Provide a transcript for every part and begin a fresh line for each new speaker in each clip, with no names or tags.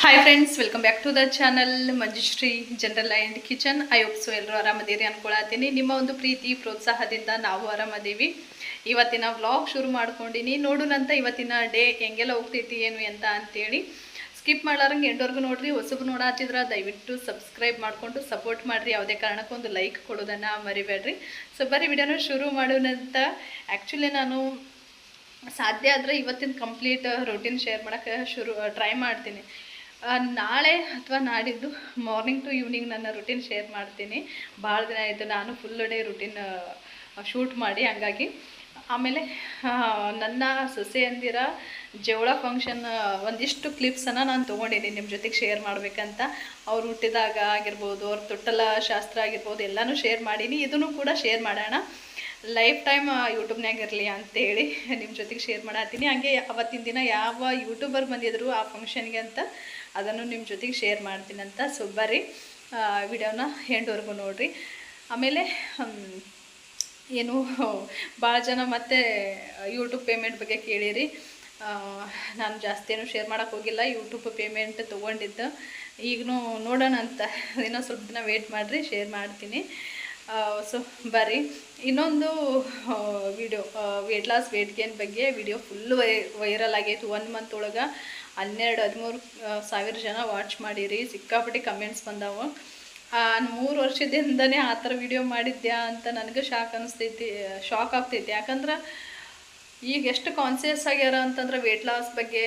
Hi friends welcome back to the channel Manjushree general and kitchen I hope so ಎಲ್ಲರೂ ಆರಾಮದೇರಿ ಅನ್ಕೊಳತ್ತೀನಿ ನಿಮ್ಮ ಒಂದು ಪ್ರೀತಿ, ಪ್ರೋತ್ಸಾಹದಿಂದ ನಾವು ಆರಾಮದೀವಿ. ಇವತ್ತಿನ ವ್ಲಾಗ್ ಶುರು ಮಾಡ್ಕೊಂಡಿನಿ. ನೋಡೋಣಂತ ಇವತ್ತಿನ ಡೇ ಹೆಂಗೆಲ್ಲ ಹೋಗ್ತೈತಿ, ಏನು ಅಂತ ಅಂತೇಳಿ. ಸ್ಕಿಪ್ ಮಾಡ್ಲಾರಂಗೆ ಎಂಟವರೆಗೂ ನೋಡ್ರಿ, ಹೊಸಬು ನೋಡಾತಿದ್ರ ದಯವಿಟ್ಟು ಸಬ್ಸ್ಕ್ರೈಬ್ ಮಾಡಿಕೊಂಡು ಸಪೋರ್ಟ್ ಮಾಡಿರಿ. ಯಾವುದೇ ಕಾರಣಕ್ಕೊಂದು ಲೈಕ್ ಕೊಡೋದನ್ನು ಮರಿಬೇಡ್ರಿ. ಸೊ ಬರೀ ವಿಡಿಯೋನ ಶುರು ಮಾಡೋಣಂತ ಆ್ಯಕ್ಚುಲಿ ನಾನು ಸಾಧ್ಯ ಆದರೆ ಇವತ್ತಿನ ಕಂಪ್ಲೀಟ್ ರೂಟೀನ್ ಶೇರ್ ಮಾಡೋಕ್ಕೆ ಶುರು ಟ್ರೈ ಮಾಡ್ತೀನಿ. ನಾಳೆ ಅಥವಾ ನಾಡಿದ್ದು ಮಾರ್ನಿಂಗ್ ಟು ಈವ್ನಿಂಗ್ ನನ್ನ ರುಟೀನ್ ಶೇರ್ ಮಾಡ್ತೀನಿ. ಭಾಳ ದಿನ ಆಯಿತು, ನಾನು ಫುಲ್ ಡೇ ರುಟೀನ್ ಶೂಟ್ ಮಾಡಿ, ಹಂಗಾಗಿ ಆಮೇಲೆ ನನ್ನ ಸೊಸೆಯಂದಿರ ಜವಳ ಫಂಕ್ಷನ್ ಒಂದಿಷ್ಟು ಕ್ಲಿಪ್ಸನ್ನು ನಾನು ತೊಗೊಂಡಿದ್ದೀನಿ ನಿಮ್ಮ ಜೊತೆಗೆ ಶೇರ್ ಮಾಡಬೇಕಂತ. ಅವ್ರು ಹುಟ್ಟಿದಾಗ ಆಗಿರ್ಬೋದು, ಅವ್ರ ತೊಟ್ಟಲ ಶಾಸ್ತ್ರ ಆಗಿರ್ಬೋದು, ಎಲ್ಲನೂ ಶೇರ್ ಮಾಡೀನಿ. ಇದನ್ನು ಕೂಡ ಶೇರ್ ಮಾಡೋಣ. ಲೈಫ್ ಟೈಮ್ ಯೂಟ್ಯೂಬ್ನಾಗ ಇರಲಿ ಅಂತೇಳಿ ನಿಮ್ಮ ಜೊತೆಗೆ ಶೇರ್ ಮಾಡತ್ತೀನಿ ಹಂಗೆ ಅವತ್ತಿನ ದಿನ ಯಾವ ಯೂಟ್ಯೂಬರ್ ಬಂದಿದ್ರು ಆ ಫಂಕ್ಷನ್ಗೆ ಅಂತ ಅದನ್ನು ನಿಮ್ಮ ಜೊತೆಗೆ ಶೇರ್ ಮಾಡ್ತೀನಿ ಅಂತ ಸೊ ಬರ್ರಿ ವಿಡಿಯೋನ ಎಂಡ್ವರೆಗೂ ನೋಡಿರಿ. ಆಮೇಲೆ ಏನು ಭಾಳ ಜನ ಮತ್ತೆ ಯೂಟ್ಯೂಬ್ ಪೇಮೆಂಟ್ ಬಗ್ಗೆ ಕೇಳಿರಿ. ನಾನು ಜಾಸ್ತಿ ಏನು ಶೇರ್ ಮಾಡೋಕ್ಕೆ ಹೋಗಿಲ್ಲ ಯೂಟ್ಯೂಬ್ ಪೇಮೆಂಟ್ ತೊಗೊಂಡಿದ್ದು. ಈಗಲೂ ನೋಡೋಣ ಅಂತ ಇನ್ನೂ ಸ್ವಲ್ಪ ದಿನ ವೇಟ್ ಮಾಡಿರಿ ಶೇರ್ ಮಾಡ್ತೀನಿ. ಸೊ ಬರ್ರಿ. ಇನ್ನೊಂದು video weight loss weight gain ಬಗ್ಗೆ ವಿಡಿಯೋ ಫುಲ್ ವೈ ವೈರಲ್ ಆಗೈತೆ. ಒನ್ ಮಂತ್ ಒಳಗೆ ಹನ್ನೆರಡು, ಹದಿಮೂರು ಸಾವಿರ ಜನ ವಾಚ್ ಮಾಡಿರಿ. ಸಿಕ್ಕಾಪಟ್ಟೆ ಕಮೆಂಟ್ಸ್ ಬಂದಾವು. ಮೂರು ವರ್ಷದಿಂದನೇ ಆ ಥರ ವಿಡಿಯೋ ಮಾಡಿದ್ಯಾ ಅಂತ ನನಗೆ ಶಾಕ್ ಅನಿಸ್ತೈತಿ ಶಾಕ್ ಆಗ್ತೈತಿ. ಯಾಕಂದ್ರೆ ಈಗ ಎಷ್ಟು ಕಾನ್ಸಿಯಸ್ ಆಗ್ಯಾರ ಅಂತಂದ್ರೆ ವೆಯ್ಟ್ ಲಾಸ್ ಬಗ್ಗೆ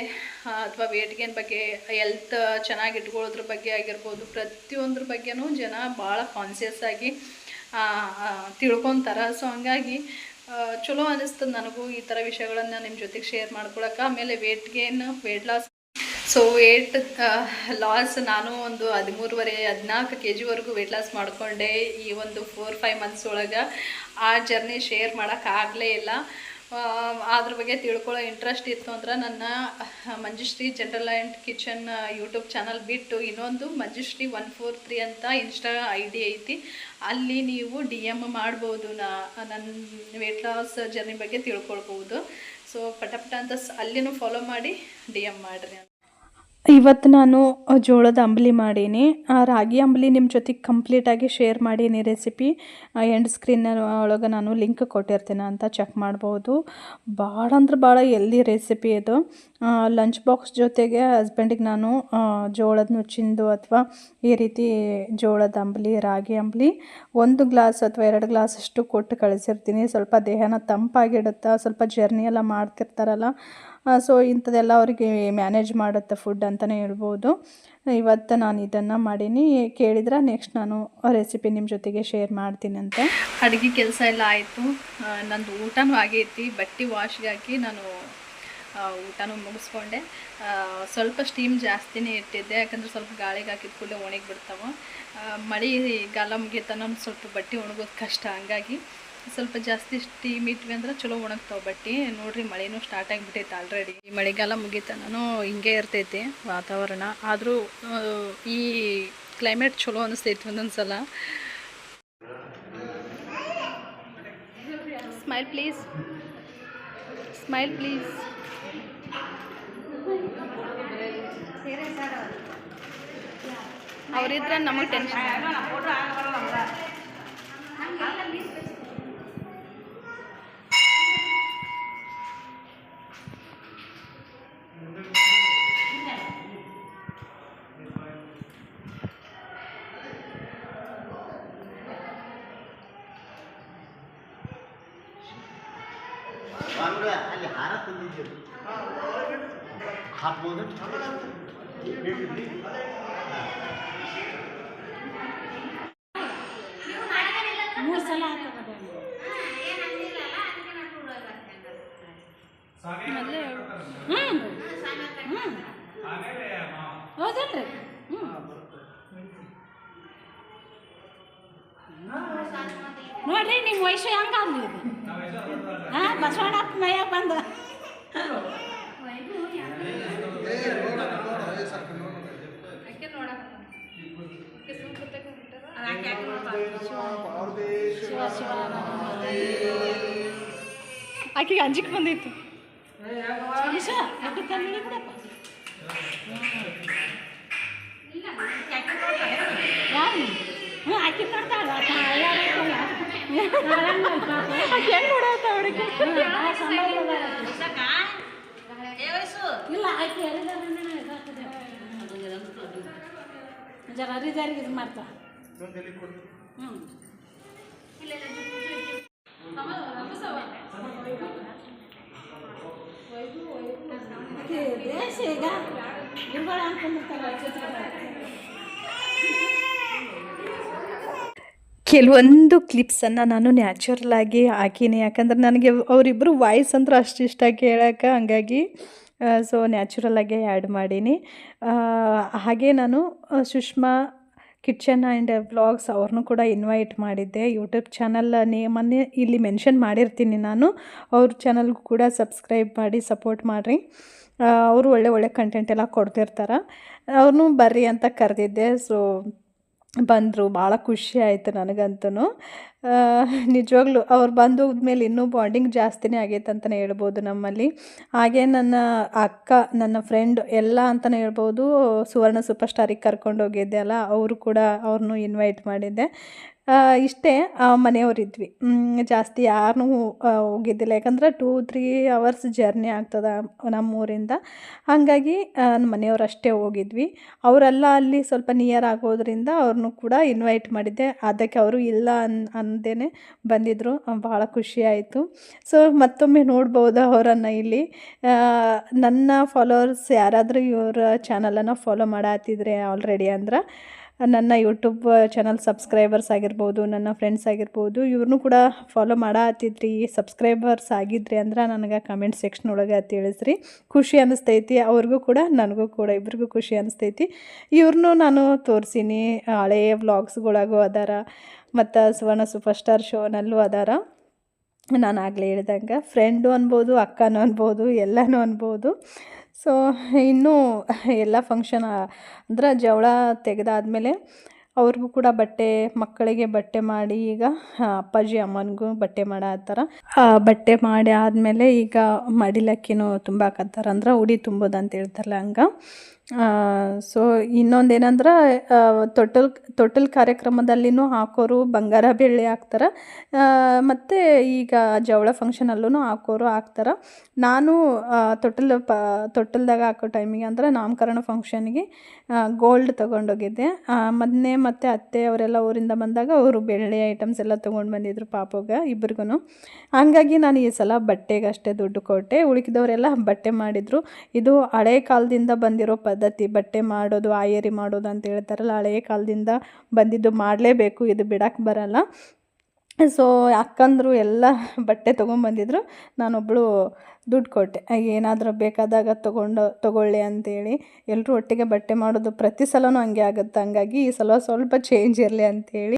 ಅಥವಾ ವೇಟ್ ಗೇನ್ ಬಗ್ಗೆ ಹೆಲ್ತ್ ಚೆನ್ನಾಗಿ ಇಟ್ಕೊಳ್ಳೋದ್ರ ಬಗ್ಗೆ ಆಗಿರ್ಬೋದು, ಪ್ರತಿಯೊಂದ್ರ ಬಗ್ಗೆನೂ ಜನ ಭಾಳ ಕಾನ್ಸಿಯಸ್ ಆಗಿ ತಿಳ್ಕೊತಾರ. ಸೊ ಹಂಗಾಗಿ ಚಲೋ ಅನಿಸ್ತದೆ ನನಗೂ ಈ ಥರ ವಿಷಯಗಳನ್ನು ನಿಮ್ಮ ಜೊತೆಗೆ ಶೇರ್ ಮಾಡ್ಕೊಳಕ್ಕೆ ಆಮೇಲೆ weight gain weight loss so weight loss ನಾನು ಒಂದು ಹದಿಮೂರುವರೆ, ಹದಿನಾಲ್ಕು ಕೆ ಜಿವರೆಗೂ ವೆಯ್ಟ್ ಲಾಸ್ ಮಾಡಿಕೊಂಡೆ ಈ ಒಂದು ಫೋರ್ ಫೈವ್ ಮಂತ್ಸ್ ಒಳಗೆ. ಆ ಜರ್ನಿ ಶೇರ್ ಮಾಡೋಕ್ಕಾಗಲೇ ಇಲ್ಲ. ಅದ್ರ ಬಗ್ಗೆ ತಿಳ್ಕೊಳ್ಳೋ ಇಂಟ್ರೆಸ್ಟ್ ಇತ್ತು ಅಂದ್ರೆ ನನ್ನ Manjushree general and kitchen YouTube channel ಬಿಟ್ಟು ಇನ್ನೊಂದು ಮಂಜುಶ್ರೀ ಒನ್ ಫೋರ್ ತ್ರೀ ಅಂತ ಇನ್ಸ್ಟಾ ಐ ಡಿ ಐತಿ. ಅಲ್ಲಿ ನೀವು ಡಿ ಎಂ ಮಾಡ್ಬೋದು ನಾ ನನ್ನ ವೆಯ್ಟ್ ಲಾಸ್ ಜರ್ನಿ ಬಗ್ಗೆ ತಿಳ್ಕೊಳ್ಬೋದು. ಸೊ ಪಟ ಪಟ ಅಂತ ಅಲ್ಲಿನೂ ಫಾಲೋ ಮಾಡಿ ಡಿ ಎಂ ಮಾಡಿರಿ ಇವತ್ತು ನಾನು ಜೋಳದ ಅಂಬಲಿ ಮಾಡೀನಿ. ಆ, ರಾಗಿ ಅಂಬಲಿ ನಿಮ್ಮ ಜೊತೆಗೆ ಕಂಪ್ಲೀಟಾಗಿ ಶೇರ್ ಮಾಡೀನಿ ರೆಸಿಪಿ ಎಂಡ್ ಸ್ಕ್ರೀನ್ ಒಳಗೆ ನಾನು ಲಿಂಕ್ ಕೊಟ್ಟಿರ್ತೀನಿ ಅಂತ ಚೆಕ್ ಮಾಡ್ಬೋದು. ಭಾಳ ಅಂದ್ರೆ ಭಾಳ ಎಲ್ದಿ ರೆಸಿಪಿ ಇದು. ಲಂಚ್ ಬಾಕ್ಸ್ ಜೊತೆಗೆ ಹಸ್ಬೆಂಡಿಗೆ ನಾನು ಜೋಳದ ನುಚ್ಚಿಂದು ಅಥವಾ ಈ ರೀತಿ ಜೋಳದ ಅಂಬಲಿ, ರಾಗಿ ಅಂಬಲಿ ಒಂದು ಗ್ಲಾಸ್ ಅಥವಾ ಎರಡು ಗ್ಲಾಸ್ ಅಷ್ಟು ಕೊಟ್ಟು ಕಳಿಸಿರ್ತೀನಿ. ಸ್ವಲ್ಪ ದೇಹನ ತಂಪಾಗಿಡುತ್ತಾ, ಸ್ವಲ್ಪ ಜರ್ನಿ ಎಲ್ಲ ಮಾಡ್ತಿರ್ತಾರಲ್ಲ ಸೊ ಇಂಥದ್ದೆಲ್ಲ ಅವರಿಗೆ ಮ್ಯಾನೇಜ್ ಮಾಡುತ್ತೆ ಫುಡ್ ಅಂತಲೇ ಹೇಳ್ಬೋದು. ಇವತ್ತು ನಾನು ಇದನ್ನು ಮಾಡೀನಿ. ಕೇಳಿದ್ರೆ ನೆಕ್ಸ್ಟ್ ನಾನು ರೆಸಿಪಿ ನಿಮ್ಮ ಜೊತೆಗೆ ಶೇರ್ ಮಾಡ್ತೀನಿ ಅಂತ ಅಡುಗೆ ಕೆಲಸ ಎಲ್ಲ ಆಯಿತು. ನಂದು ಊಟನೂ ಆಗೈತಿ ಬಟ್ಟೆ ವಾಶ್ಗೆ ಹಾಕಿ ನಾನು ಊಟನೂ ಮುಗಿಸ್ಕೊಂಡೆ. ಸ್ವಲ್ಪ ಸ್ಟೀಮ್ ಜಾಸ್ತಿನೇ ಇಟ್ಟಿದ್ದೆ. ಯಾಕಂದ್ರೆ ಸ್ವಲ್ಪ ಗಾಳಿಗೆ ಹಾಕಿದ ಕೂಡಲೇ ಒಣಗಿ ಬಿಡ್ತಾವೆ. ಮಳೆ ಗಾಲ ಮುಗಿತನ ಸ್ವಲ್ಪ ಬಟ್ಟೆ ಒಣಗೋದು ಕಷ್ಟ ಹಂಗಾಗಿ. ಸ್ವಲ್ಪ ಜಾಸ್ತಿ ಸ್ಟೀಮ್ ಇಟ್ವಿ ಅಂದ್ರೆ ಚಲೋ ಒಣಗ್ತಾವೆ ಬಟ್ಟೆ. ನೋಡ್ರಿ ಮಳೆನೂ ಸ್ಟಾರ್ಟ್ ಆಗಿಬಿಟ್ಟೈತೆ ಆಲ್ರೆಡಿ ಈ ಮಳೆಗಾಲ ಮುಗಿತನೂ ಹಿಂಗೆ ಇರ್ತೈತಿ ವಾತಾವರಣ. ಆದರೂ ಈ ಕ್ಲೈಮೇಟ್ ಚಲೋ ಅನಿಸ್ತೈತಿ ಒಂದೊಂದು ಸಲ ಸ್ಮೈಲ್ ಪ್ಲೀಸ್ ಸ್ಮೈಲ್ ಪ್ಲೀಸ್ ಅವರಿದ್ರೆ ನಮಗೆ ಟೆನ್ಷನ್
ಸ್ವಾಮಿಗಳ ಅಲ್ಲಿ ಹಾರ ತಂದಿದ್ದೀರಿ ಹಾಕ್ಬೋದು
ಮೂರು ಸಲ ಹಾಕೋದು ಹ್ಞೂ ಹೌದಲ್ರಿ? ಹ್ಞೂ ನೋಡ್ರಿ ನಿಮ್ಮ ವಯಸ್ಸು ಇದು? ಹಾಂ ಬಸವಣ್ಣ ಮೈಯಾಗ ಬಂದ.
ಆಕೆಗೆ ಅಂಜಿಕೆ ಬಂದಿತ್ತು.
ಆಕೆ ಕೊಡ್ತಾಳ ಹೆಂಗ್ ನೋಡತ್ತ ಹುಡುಗಿ ಇಲ್ಲ ಆಕೆ ಜರ ಅರಿದಾರಿಗೆ ಇದು ಮಾಡ್ತಾ. ಹ್ಞೂ
ಕೆಲವೊಂದು ಕ್ಲಿಪ್ಸನ್ನು ನಾನು ನ್ಯಾಚುರಲ್ ಆಗಿ ಹಾಕಿನಿ. ಯಾಕಂದ್ರೆ ನನಗೆ ಅವರಿಬ್ಬರು ವಾಯ್ಸ್ ಅಂದ್ರೆ ಅಷ್ಟು ಇಷ್ಟ ಕೇಳೋಕೆ ಹಂಗಾಗಿ ಸೊ ನ್ಯಾಚುರಲ್ ಆಗಿ ಆ್ಯಡ್ ಮಾಡೀನಿ. ಹಾಗೆ ನಾನು ಸುಷ್ಮಾ ಕಿಚನ್ ಆ್ಯಂಡ್ ವ್ಲಾಗ್ಸ್ ಅವ್ರನ್ನೂ ಕೂಡ ಇನ್ವೈಟ್ ಮಾಡಿದ್ದೆ. ಯೂಟ್ಯೂಬ್ ಚಾನಲ್ ನೇಮನ್ನೇ ಇಲ್ಲಿ ಮೆನ್ಷನ್ ಮಾಡಿರ್ತೀನಿ ನಾನು. ಅವ್ರ ಚಾನಲ್ಗೂ ಕೂಡ ಸಬ್ಸ್ಕ್ರೈಬ್ ಮಾಡಿ ಸಪೋರ್ಟ್ ಮಾಡಿರಿ. ಅವರು ಒಳ್ಳೆ ಒಳ್ಳೆ ಕಂಟೆಂಟ್ ಎಲ್ಲ ಕೊಡ್ತಿರ್ತಾರೆ. ಅವ್ರನ್ನೂ ಬರ್ರಿ ಅಂತ ಕರೆದಿದ್ದೆ. ಸೊ ಬಂದರು, ಭಾಳ ಖುಷಿ ಆಯಿತು ನನಗಂತೂ ನಿಜವಾಗ್ಲೂ ಅವ್ರು ಬಂದು ಮೇಲೆ ಇನ್ನೂ ಬಾಂಡಿಂಗ್ ಜಾಸ್ತಿನೇ ಆಗೈತೆ ಅಂತಲೇ ಹೇಳ್ಬೋದು ನಮ್ಮಲ್ಲಿ. ಹಾಗೆ ನನ್ನ ಅಕ್ಕ, ನನ್ನ ಫ್ರೆಂಡ್ ಎಲ್ಲ ಅಂತಲೇ ಹೇಳ್ಬೋದು, ಸುವರ್ಣ ಸೂಪರ್ ಸ್ಟಾರಿಗೆ ಕರ್ಕೊಂಡು ಹೋಗಿದ್ದೆ ಅಲ್ಲ, ಅವರು ಕೂಡ ಅವ್ರನ್ನೂ ಇನ್ವೈಟ್ ಮಾಡಿದ್ದೆ. ಇಷ್ಟೇ ಮನೆಯವರಿದ್ವಿ. ಜಾಸ್ತಿ ಯಾರನ್ನೂ ಹೋಗಿದ್ದಿಲ್ಲ. ಯಾಕಂದ್ರೆ ಟೂ ತ್ರೀ ಅವರ್ಸ್ ಜರ್ನಿ ಆಗ್ತದೆ ನಮ್ಮೂರಿಂದ. ಹಾಗಾಗಿ ಮನೆಯವ್ರು ಅಷ್ಟೇ ಹೋಗಿದ್ವಿ. ಅವರೆಲ್ಲ ಅಲ್ಲಿ ಸ್ವಲ್ಪ ನಿಯರ್ ಆಗೋದ್ರಿಂದ ಅವ್ರನ್ನೂ ಕೂಡ ಇನ್ವೈಟ್ ಮಾಡಿದ್ದೆ. ಅದಕ್ಕೆ ಅವರು ಇಲ್ಲ ಅನ್, ಅಂದೇನೆ ಬಂದಿದ್ದರು ಭಾಳ ಖುಷಿ ಆಯಿತು. ಸೊ ಮತ್ತೊಮ್ಮೆ ನೋಡ್ಬೋದು ಅವರನ್ನು ಇಲ್ಲಿ. ನನ್ನ ಫಾಲೋವರ್ಸ್ ಯಾರಾದರೂ ಇವರ ಚಾನಲನ್ನು ಫಾಲೋ ಮಾಡತ್ತಿದ್ರೆ ಆಲ್ರೆಡಿ ಅಂದ್ರೆ ನನ್ನ ಯೂಟ್ಯೂಬ್ ಚಾನಲ್ ಸಬ್ಸ್ಕ್ರೈಬರ್ಸ್ ಆಗಿರ್ಬೋದು, ನನ್ನ ಫ್ರೆಂಡ್ಸ್ ಆಗಿರ್ಬೋದು ಇವ್ರನ್ನೂ ಕೂಡ ಫಾಲೋ ಮಾಡತ್ತಿದ್ರಿ ಸಬ್ಸ್ಕ್ರೈಬರ್ಸ್ ಆಗಿದ್ರಿ ಅಂದ್ರೆ ನನಗೆ ಕಮೆಂಟ್ ಸೆಕ್ಷನ್ ಒಳಗೆ ತಿಳಿಸ್ರಿ. ಖುಷಿ ಅನ್ನಿಸ್ತೈತಿ ಅವ್ರಿಗೂ ಕೂಡ, ನನಗೂ ಕೂಡ, ಇಬ್ರಿಗೂ ಖುಷಿ ಅನ್ನಿಸ್ತೈತಿ ಇವ್ರನ್ನೂ ನಾನು ತೋರಿಸೀನಿ ಹಳೆಯ ವ್ಲಾಗ್ಸ್ಗಳಾಗೂ ಅದಾರ, ಮತ್ತು ಸುವರ್ಣ ಸೂಪರ್ ಸ್ಟಾರ್ ಶೋನಲ್ಲೂ ಅದಾರ. ನಾನು ಆಗಲೇ ಹೇಳ್ದಂಗೆ ಫ್ರೆಂಡು ಅನ್ಬೋದು, ಅಕ್ಕನೂ ಅನ್ಬೋದು, ಎಲ್ಲನೂ ಅನ್ಬೋದು. ಸೊ ಇನ್ನೂ ಎಲ್ಲ ಫಂಕ್ಷನ್ ಅಂದ್ರೆ ಜವಳ ತೆಗೆದಾದ್ಮೇಲೆ ಅವ್ರಿಗೂ ಕೂಡ ಬಟ್ಟೆ ಮಕ್ಕಳಿಗೆ ಬಟ್ಟೆ ಮಾಡಿ ಈಗ ಅಪ್ಪಾಜಿ ಅಮ್ಮನಿಗೂ ಬಟ್ಟೆ ಮಾಡತ್ತಾರ. ಆ, ಬಟ್ಟೆ ಮಾಡಿ ಆದಮೇಲೆ ಈಗ ಮಡಿಲಕ್ಕಿನೂ ತುಂಬಾಕತ್ತಾರ. ಅಂದ್ರೆ ಉಡಿ ತುಂಬೋದು ಅಂತ ಹೇಳ್ತಾರಲ್ಲ ಹಂಗೆ. ಸೊ ಇನ್ನೊಂದೇನಂದ್ರೆ ತೊಟ್ಟಲ್ ತೊಟ್ಟಲ್ ಕಾರ್ಯಕ್ರಮದಲ್ಲಿನೂ ಹಾಕೋರು ಬಂಗಾರ ಬೆಳ್ಳಿ ಹಾಕ್ತಾರೆ. ಮತ್ತು ಈಗ ಜವಳ ಫಂಕ್ಷನಲ್ಲೂ ಹಾಕೋರು ಹಾಕ್ತಾರೆ. ನಾನು ತೊಟ್ಟಲ್ ಪ ತೊಟ್ಟಲ್ದಾಗ ಹಾಕೋ ಟೈಮಿಗೆ ಅಂದ್ರೆ ನಾಮಕರಣ ಫಂಕ್ಷನ್ಗೆ ಗೋಲ್ಡ್ ತೊಗೊಂಡೋಗಿದ್ದೆ. ಮೊನ್ನೆ ಮತ್ತು ಅತ್ತೆ ಅವರೆಲ್ಲ ಊರಿಂದ ಬಂದಾಗ ಅವರು ಬೆಳ್ಳಿ ಐಟಮ್ಸ್ ಎಲ್ಲ ತೊಗೊಂಡು ಬಂದಿದ್ರು ಪಾಪಗೆ ಇಬ್ರಿಗೂ ಹಂಗಾಗಿ ನಾನು ಈ ಸಲ ಬಟ್ಟೆಗಷ್ಟೇ ದುಡ್ಡು ಕೊಟ್ಟೆ. ಉಳಿಕಿದವರೆಲ್ಲ ಬಟ್ಟೆ ಮಾಡಿದರು. ಇದು ಹಳೆ ಕಾಲದಿಂದ ಬಂದಿರೋ ಪದ್ಧತಿ, ಬಟ್ಟೆ ಮಾಡೋದು, ಆಯರಿ ಮಾಡೋದು ಅಂತ ಹೇಳ್ತಾರಲ್ಲ ಹಳೆಯ ಕಾಲದಿಂದ ಬಂದಿದ್ದು ಮಾಡಲೇಬೇಕು, ಇದು ಬಿಡಕ್ಕೆ ಬರಲ್ಲ. ಸೊ ಅಕ್ಕಂದರು ಎಲ್ಲ ಬಟ್ಟೆ ತೊಗೊಂಬಂದಿದ್ರು ನಾನೊಬ್ಬಳು ದುಡ್ಡು ಕೊಟ್ಟೆ. ಏನಾದರೂ ಬೇಕಾದಾಗ ತೊಗೊಂಡು, ತೊಗೊಳ್ಳಿ ಅಂತೇಳಿ. ಎಲ್ಲರೂ ಒಟ್ಟಿಗೆ ಬಟ್ಟೆ ಮಾಡೋದು ಪ್ರತಿ ಸಲವೂ ಹಂಗೆ ಆಗುತ್ತೆ. ಹಂಗಾಗಿ ಈ ಸಲ ಸ್ವಲ್ಪ ಚೇಂಜ್ ಇರಲಿ ಅಂತೇಳಿ.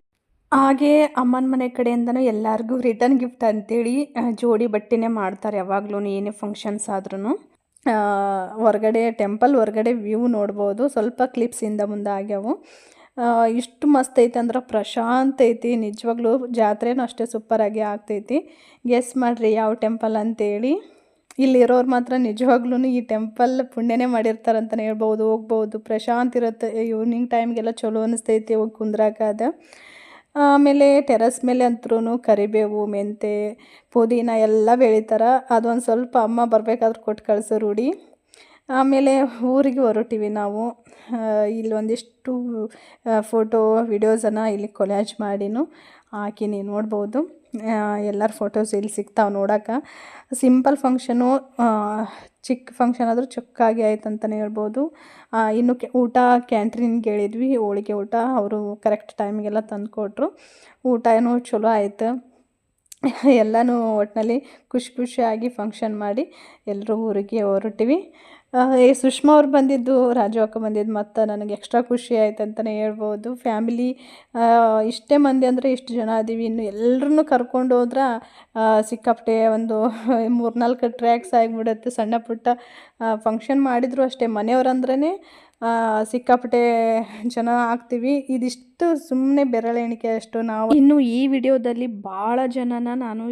ಹಾಗೆ ಅಮ್ಮನ ಮನೆ ಕಡೆಯಿಂದನೂ ಎಲ್ಲರಿಗೂ ರಿಟರ್ನ್ ಗಿಫ್ಟ್ ಅಂತೇಳಿ ಜೋಡಿ ಬಟ್ಟೆನೇ ಮಾಡ್ತಾರೆ ಯಾವಾಗ್ಲೂ ಏನೇ ಫಂಕ್ಷನ್ಸ್ ಆದ್ರೂ ಹೊರಗಡೆ ಟೆಂಪಲ್ ಹೊರಗಡೆ ವ್ಯೂ ನೋಡ್ಬೋದು. ಸ್ವಲ್ಪ ಕ್ಲಿಪ್ಸಿಂದ ಮುಂದೆ ಆಗ್ಯಾವು ಇಷ್ಟು ಮಸ್ತ್ ಐತೆ ಅಂದ್ರೆ ಪ್ರಶಾಂತ ಐತಿ. ನಿಜವಾಗ್ಲೂ ಜಾತ್ರೆನೂ ಅಷ್ಟೇ ಸೂಪರಾಗಿ ಆಗ್ತೈತಿ. ಗೆಸ್ ಮಾಡಿರಿ ಯಾವ ಟೆಂಪಲ್ ಅಂತೇಳಿ. ಇಲ್ಲಿರೋರು ಮಾತ್ರ ನಿಜವಾಗ್ಲೂ ಈ ಟೆಂಪಲ್ ಪುಣ್ಯನೇ ಮಾಡಿರ್ತಾರಂತಲೇ ಹೇಳ್ಬೋದು ಹೋಗ್ಬೋದು ಪ್ರಶಾಂತ ಇರುತ್ತೆ. ಈವ್ನಿಂಗ್ ಟೈಮ್ಗೆಲ್ಲ ಚಲೋ ಅನಿಸ್ತೈತಿ ಹೋಗಿ ಕುಂದ್ರಾಕದ ಆಮೇಲೆ ಟೆರಸ್ ಮೇಲೆ ಅಂತ್ರೂ ಕರಿಬೇವು, ಮೆಂತೆ, ಪುದೀನ ಎಲ್ಲ ಬೆಳೀತಾರೆ. ಅದೊಂದು ಸ್ವಲ್ಪ ಅಮ್ಮ ಬರಬೇಕಾದ್ರೆ ಕೊಟ್ಟು ಕಳಿಸೋ ರೂಢಿ. ಆಮೇಲೆ ಊರಿಗೆ ಹೊರಟಿವಿ ನಾವು. ಇಲ್ಲಿ ಒಂದಿಷ್ಟು ಫೋಟೋ, ವಿಡಿಯೋಸನ್ನು ಇಲ್ಲಿ ಕೊಲ್ಯಾಜ್ ಮಾಡಿನೂ ಹಾಕಿನಿ ನೋಡ್ಬೋದು. ಎಲ್ಲರ ಫೋಟೋಸ್ ಇಲ್ಲಿ ಸಿಗ್ತಾವೆ ನೋಡೋಕೆ. ಸಿಂಪಲ್ ಫಂಕ್ಷನು ಚಿಕ್ಕ ಫಂಕ್ಷನ್ ಆದರೂ ಚೊಕ್ಕಾಗಿ ಆಯ್ತು ಅಂತಲೇ ಹೇಳ್ಬೋದು. ಇನ್ನು ಊಟ ಕ್ಯಾಂಟ್ರಿನ್ಗೆ ಹೇಳಿದ್ವಿ, ಹೋಳಿಗೆ ಊಟ, ಅವರು ಕರೆಕ್ಟ್ ಟೈಮಿಗೆಲ್ಲ ತಂದು ಊಟ ಏನೋ ಚಲೋ ಆಯ್ತು. ಎಲ್ಲನೂ ಒಟ್ಟಿನಲ್ಲಿ ಖುಷಿ ಖುಷಿಯಾಗಿ ಫಂಕ್ಷನ್ ಮಾಡಿ ಎಲ್ಲರೂ ಊರಿಗೆ ಹೊರಟಿವಿ. ಈ ಸುಷ್ಮಾ ಅವ್ರು ಬಂದಿದ್ದು ರಾಜು ಅಕ್ಕ ಬಂದಿದ್ದು ಮತ್ತು ನನಗೆ ಎಕ್ಸ್ಟ್ರಾ ಖುಷಿ ಆಯ್ತು ಅಂತಲೇ ಹೇಳ್ಬೋದು. ಫ್ಯಾಮಿಲಿ ಇಷ್ಟೇ ಮಂದಿ ಅಂದರೆ ಇಷ್ಟು ಜನ ಅದೀವಿ ಇನ್ನು ಎಲ್ಲರನ್ನೂ ಕರ್ಕೊಂಡು ಹೋದ್ರೆ ಸಿಕ್ಕಾಪಟ್ಟೆ ಒಂದು ಮೂರ್ನಾಲ್ಕು ಟ್ರ್ಯಾಕ್ಸ್ ಆಗಿಬಿಡುತ್ತೆ. ಸಣ್ಣ ಪುಟ್ಟ ಫಂಕ್ಷನ್ ಮಾಡಿದರೂ ಅಷ್ಟೇ. ಮನೆಯವ್ರಂದ್ರೇ ಸಿಕ್ಕಾಪಟ್ಟೆ ಜನ ಆಗ್ತೀವಿ. ಇದಿಷ್ಟು ಸುಮ್ಮನೆ ಬೆರಳೆಣಿಕೆ ಅಷ್ಟು ನಾವು ಇನ್ನು ಈ ವಿಡಿಯೋದಲ್ಲಿ ಭಾಳ ಜನನ ನಾನು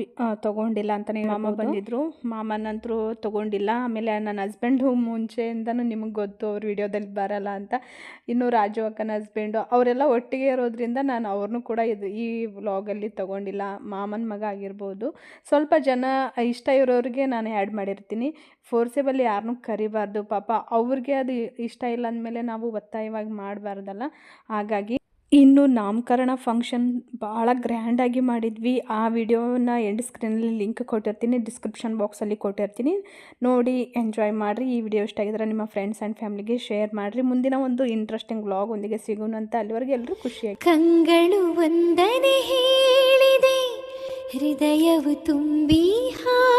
ತಗೊಂಡಿಲ್ಲ ಅಂತಲೇ ಮಾಮ ಬಂದಿದ್ರು. ಮಾಮನಂತರೂ ತಗೊಂಡಿಲ್ಲ. ಆಮೇಲೆ ನನ್ನ ಹಸ್ಬೆಂಡು ಮುಂಚೆಯಿಂದನೂ ನಿಮಗೆ ಗೊತ್ತು ಅವ್ರ ವಿಡಿಯೋದಲ್ಲಿ ಬರಲ್ಲ ಅಂತ. ಇನ್ನು ರಾಜು ಅಕ್ಕನ ಹಸ್ಬೆಂಡು ಅವರೆಲ್ಲ ಒಟ್ಟಿಗೆ ಇರೋದ್ರಿಂದ ನಾನು ಅವ್ರನ್ನೂ ಕೂಡ ಇದು ಈ ವ್ಲಾಗಲ್ಲಿ ತಗೊಂಡಿಲ್ಲ. ಮಾಮನ ಮಗ ಆಗಿರ್ಬೋದು. ಸ್ವಲ್ಪ ಜನ ಇಷ್ಟ ಇರೋರಿಗೆ ನಾನು ಆ್ಯಡ್ ಮಾಡಿರ್ತೀನಿ. ಫೋರ್ಸೇಬಲ್ ಯಾರನ್ನೂ ಕರಿಬಾರ್ದು. ಪಾಪ ಅವ್ರಿಗೆ ಅದು ಇಷ್ಟ ಇಲ್ಲ ಅಂದಮೇಲೆ ನಾವು ಒತ್ತಾಯವಾಗಿ ಮಾಡಬಾರ್ದಲ್ಲ. ಹಾಗಾಗಿ ಇನ್ನು ನಾಮಕರಣ ಫಂಕ್ಷನ್ ಭಾಳ ಗ್ರ್ಯಾಂಡಾಗಿ ಮಾಡಿದ್ವಿ. ಆ ವಿಡಿಯೋನ ಎಂಡ್ ಸ್ಕ್ರೀನಲ್ಲಿ ಲಿಂಕ್ ಕೊಟ್ಟಿರ್ತೀನಿ. ಡಿಸ್ಕ್ರಿಪ್ಷನ್ ಬಾಕ್ಸಲ್ಲಿ ಕೊಟ್ಟಿರ್ತೀನಿ. ನೋಡಿ ಎಂಜಾಯ್ ಮಾಡಿರಿ. ಈ ವಿಡಿಯೋ ಇಷ್ಟ ಆಗಿದ್ರೆ ನಿಮ್ಮ ಫ್ರೆಂಡ್ಸ್ ಆ್ಯಂಡ್ ಫ್ಯಾಮಿಲಿಗೆ ಶೇರ್ ಮಾಡಿರಿ. ಮುಂದಿನ ಒಂದು ಇಂಟ್ರೆಸ್ಟಿಂಗ್ ವ್ಲಾಗ್ ಒಂದಿಗೆ ಸಿಗೋಣ ಅಂತ ಅಲ್ಲಿವರೆಗೆ ಎಲ್ಲರೂ ಖುಷಿಯಾಗಿ.
ಕಂಗಳು ಒಂದನೆ ಹೇಳಿದೆ, ಹೃದಯವು ತುಂಬಿ ಹಾಡಿದೆ